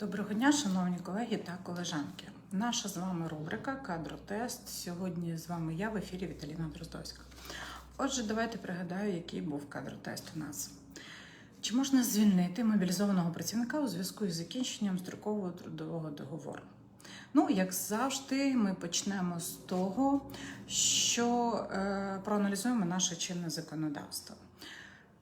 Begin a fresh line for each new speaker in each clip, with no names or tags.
Доброго дня, шановні колеги та колежанки. Наша з вами рубрика Кадротест. Сьогодні з вами я в ефірі Віталіна Дроздовська. Отже, давайте пригадаю, який був кадротест у нас. Чи можна звільнити мобілізованого працівника у зв'язку із закінченням строкового трудового договору? Ну, як завжди, ми почнемо з того, що е, проаналізуємо наше чинне законодавство.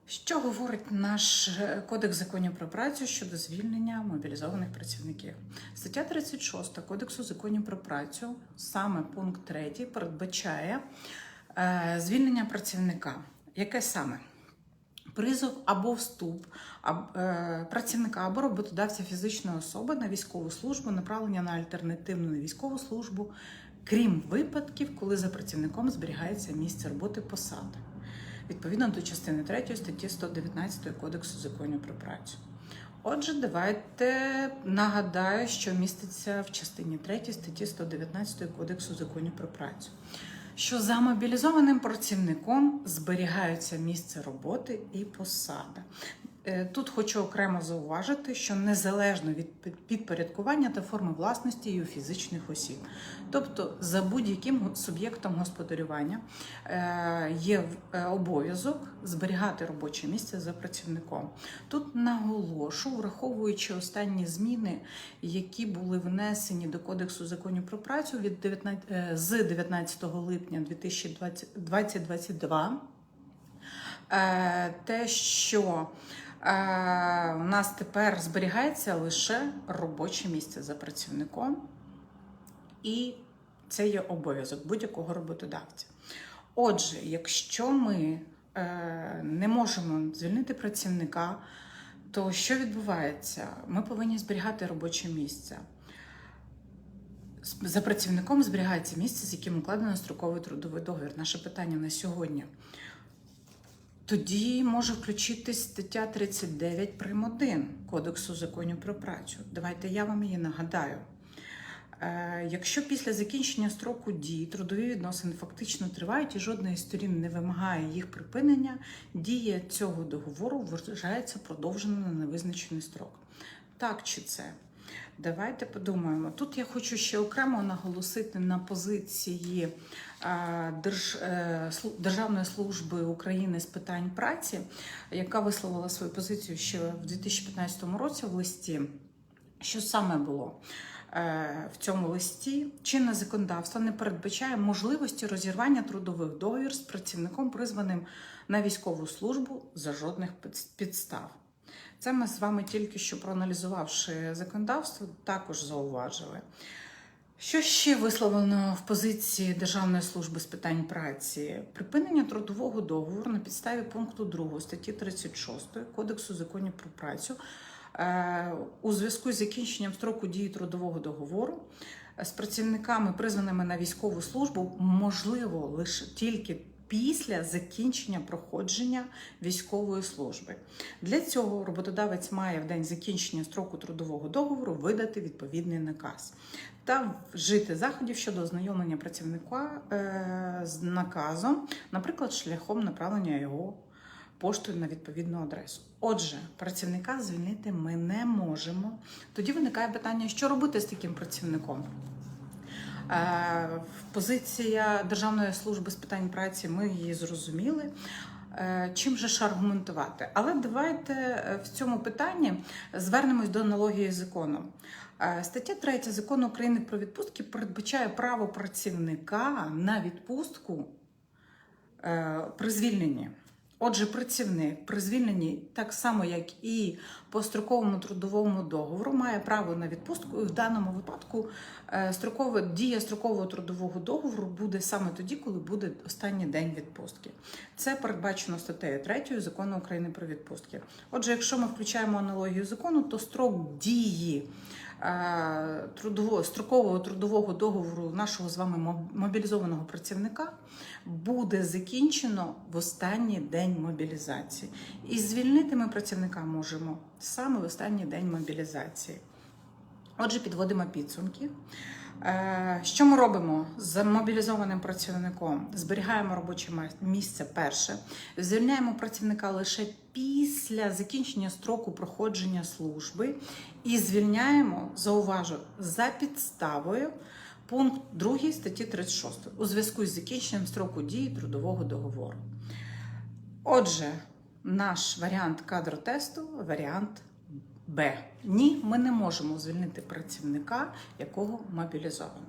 Що говорить наш е, кодекс законів про працю щодо звільнення мобілізованих працівників? Стаття 36 Кодексу законів про працю, саме пункт 3, передбачає е, звільнення працівника. Яке саме? Призов або вступ е, працівника або роботодавця фізичної особи на військову службу, направлення на альтернативну військову службу, крім випадків, коли за працівником зберігається місце роботи посади відповідно до частини 3 статті 119 Кодексу законів про працю. Отже, давайте нагадаю, що міститься в частині 3 статті 119 Кодексу законів про працю. Що за мобілізованим працівником зберігаються місце роботи і посада. Е, Тут хочу окремо зауважити, що незалежно від підпорядкування та форми власності і у фізичних осіб, тобто за будь-яким суб'єктом господарювання е, є е, обов'язок зберігати робоче місце за працівником. Тут наголошу, враховуючи останні зміни, які були внесені до Кодексу законів про працю від 19, е, з 19 липня 2022, е, те, що у нас тепер зберігається лише робоче місце за працівником, і це є обов'язок будь-якого роботодавця. Отже, якщо ми е, не можемо звільнити працівника, то що відбувається? Ми повинні зберігати робоче місце. За працівником зберігається місце, з яким укладено строковий трудовий договір. Наше питання на сьогодні. Тоді може включитись стаття 39 прим. 1 Кодексу законів про працю. Давайте я вам її нагадаю. Е, Якщо після закінчення строку дії трудові відносини фактично тривають і жодна із сторін не вимагає їх припинення, дія цього договору вважається продовжена на невизначений строк. Так чи це? Давайте подумаємо. Тут я хочу ще окремо наголосити на позиції Держ- е, Державної служби України з питань праці, яка висловила свою позицію ще в 2015 році в листі. Що саме було? Е, В цьому листі чинне законодавство не передбачає можливості розірвання трудових договір з працівником, призваним на військову службу за жодних підстав. Це ми з вами тільки що проаналізувавши законодавство, також зауважили. Що ще висловлено в позиції Державної служби з питань праці? Припинення трудового договору на підставі пункту 2 статті 36 Кодексу законів про працю е, у зв'язку з закінченням строку дії трудового договору е, з працівниками, призваними на військову службу, можливо лише тільки після закінчення проходження військової служби. Для цього роботодавець має в день закінчення строку трудового договору видати відповідний наказ та вжити заходів щодо ознайомлення працівника е, з наказом, наприклад, шляхом направлення його поштою на відповідну адресу. Отже, працівника звільнити ми не можемо. Тоді виникає питання, що робити з таким працівником. Е, Позиція Державної служби з питань праці, ми її зрозуміли. Е, Чим же ж аргументувати? Але давайте е, в цьому питанні звернемось до аналогії з законом. Е, Стаття 3 закону України про відпустки передбачає право працівника на відпустку при звільненні. Отже, працівник при звільненні, так само як і по строковому трудовому договору, має право на відпустку. І в даному випадку е, строкова дія строкового трудового договору буде саме тоді, коли буде останній день відпустки. Це передбачено статтею 3 закону України про відпустки. Отже, якщо ми включаємо аналогію закону, то строк дії трудового строкового трудового договору нашого з вами моб- мобілізованого працівника буде закінчено в останній день мобілізації. І звільнити ми працівника можемо саме в останній день мобілізації. Отже, підводимо підсумки. Е, Що ми робимо з мобілізованим працівником? Зберігаємо робоче місце перше, звільняємо працівника лише після закінчення строку проходження служби і звільняємо, зауважу, за підставою пункт 2 статті 36 у зв'язку з закінченням строку дії трудового договору. Отже, наш варіант кадротесту варіант Б. Ні, ми не можемо звільнити працівника, якого мобілізовано.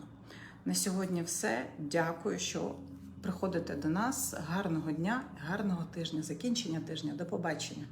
На сьогодні все. Дякую, що приходите до нас. Гарного дня, гарного тижня, закінчення тижня. До побачення.